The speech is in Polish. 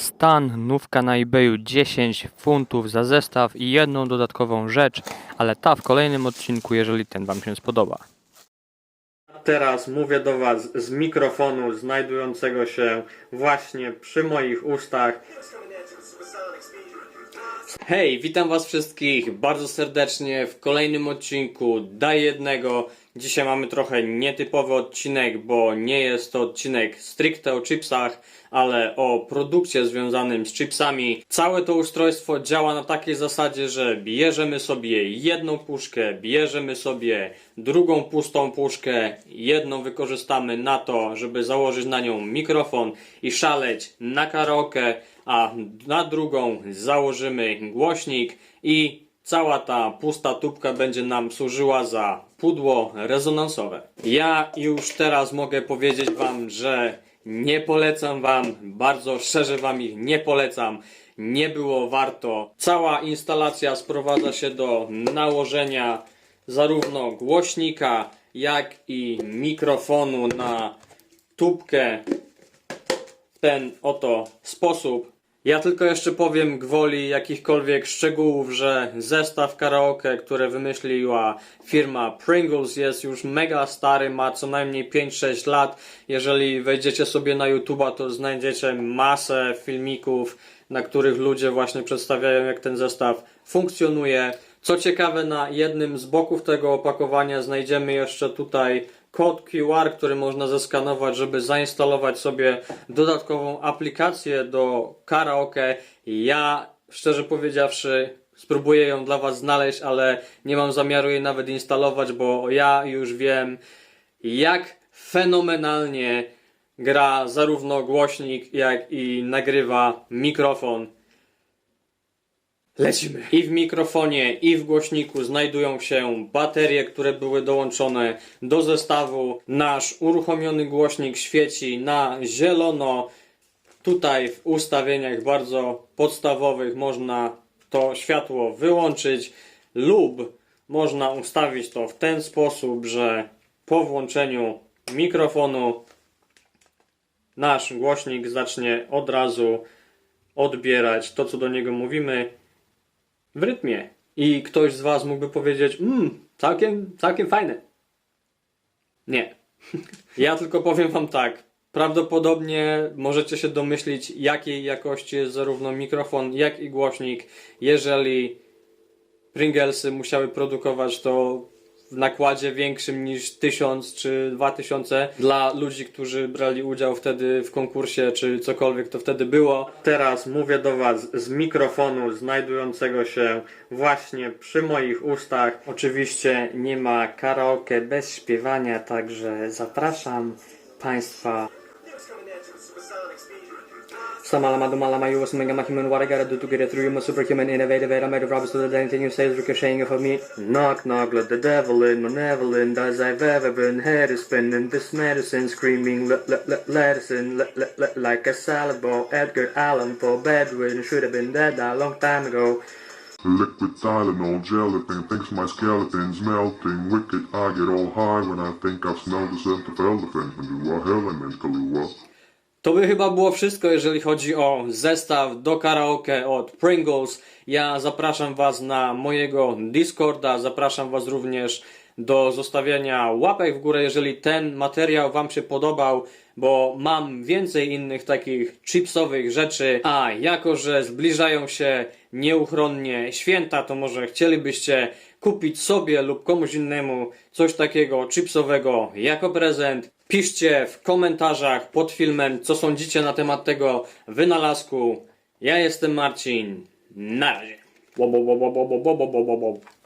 Stan, nówka na eBayu 10 funtów za zestaw i jedną dodatkową rzecz, ale ta w kolejnym odcinku, jeżeli ten Wam się spodoba. Teraz mówię do Was z mikrofonu znajdującego się właśnie przy moich ustach. Hej, witam Was wszystkich bardzo serdecznie w kolejnym odcinku Daj Jednego. Dzisiaj mamy trochę nietypowy odcinek, bo nie jest to odcinek stricte o chipsach, ale o produkcie związanym z chipsami. Całe to ustrojstwo działa na takiej zasadzie, że bierzemy sobie jedną puszkę, bierzemy sobie drugą pustą puszkę, jedną wykorzystamy na to, żeby założyć na nią mikrofon i szaleć na karaoke, a na drugą założymy głośnik i cała ta pusta tubka będzie nam służyła za pudło rezonansowe. Ja już teraz mogę powiedzieć Wam, że nie polecam Wam, bardzo szczerze Wam ich nie polecam. Nie było warto. Cała instalacja sprowadza się do nałożenia zarówno głośnika, jak i mikrofonu na tubkę w ten oto sposób. Ja tylko jeszcze powiem gwoli jakichkolwiek szczegółów, że zestaw karaoke, które wymyśliła firma Pringles jest już mega stary, ma co najmniej 5-6 lat. Jeżeli wejdziecie sobie na YouTube'a, to znajdziecie masę filmików, na których ludzie właśnie przedstawiają jak ten zestaw funkcjonuje. Co ciekawe, na jednym z boków tego opakowania znajdziemy jeszcze tutaj kod QR, który można zeskanować, żeby zainstalować sobie dodatkową aplikację do karaoke. Ja, szczerze powiedziawszy, spróbuję ją dla Was znaleźć, ale nie mam zamiaru jej nawet instalować, bo ja już wiem, jak fenomenalnie gra zarówno głośnik, jak i nagrywa mikrofon. Lecimy. I w mikrofonie, i w głośniku znajdują się baterie, które były dołączone do zestawu. Nasz uruchomiony głośnik świeci na zielono. Tutaj w ustawieniach bardzo podstawowych można to światło wyłączyć lub można ustawić to w ten sposób, że po włączeniu mikrofonu nasz głośnik zacznie od razu odbierać to, co do niego mówimy w rytmie. I ktoś z Was mógłby powiedzieć, mmm, całkiem, całkiem fajne. Nie. Ja tylko powiem Wam tak. Prawdopodobnie możecie się domyślić, jakiej jakości jest zarówno mikrofon, jak i głośnik. Jeżeli Pringlesy musiały produkować to w nakładzie większym niż 1000 czy 2000 dla ludzi, którzy brali udział wtedy w konkursie, czy cokolwiek to wtedy było. Teraz mówię do Was z mikrofonu znajdującego się właśnie przy moich ustach. Oczywiście nie ma karaoke bez śpiewania, także zapraszam Państwa Samalama was mega human what I gotta do to get it through you my superhuman innovative I'm made of rubber so that anything you say is ricocheting off of me Knock knock let the devil in malevolent as I've ever been head is spinning this medicine screaming let let let in let let let like a salad bowl Edgar Allan Poe bedridden should have been dead a long time ago Liquid Tylenol gelatin thinks my skeleton's melting. Wicked, I get all high when I think I've smelled the scent of elephant. And do I hell I'm in Kahlua. To by chyba było wszystko, jeżeli chodzi o zestaw do karaoke od Pringles. Ja zapraszam Was na mojego Discorda, zapraszam Was również do zostawiania łapek w górę, jeżeli ten materiał Wam się podobał, bo mam więcej innych takich chipsowych rzeczy, a jako, że zbliżają się nieuchronnie święta, to może chcielibyście kupić sobie lub komuś innemu coś takiego chipsowego jako prezent. Piszcie w komentarzach pod filmem, co sądzicie na temat tego wynalazku. Ja jestem Marcin. Na razie.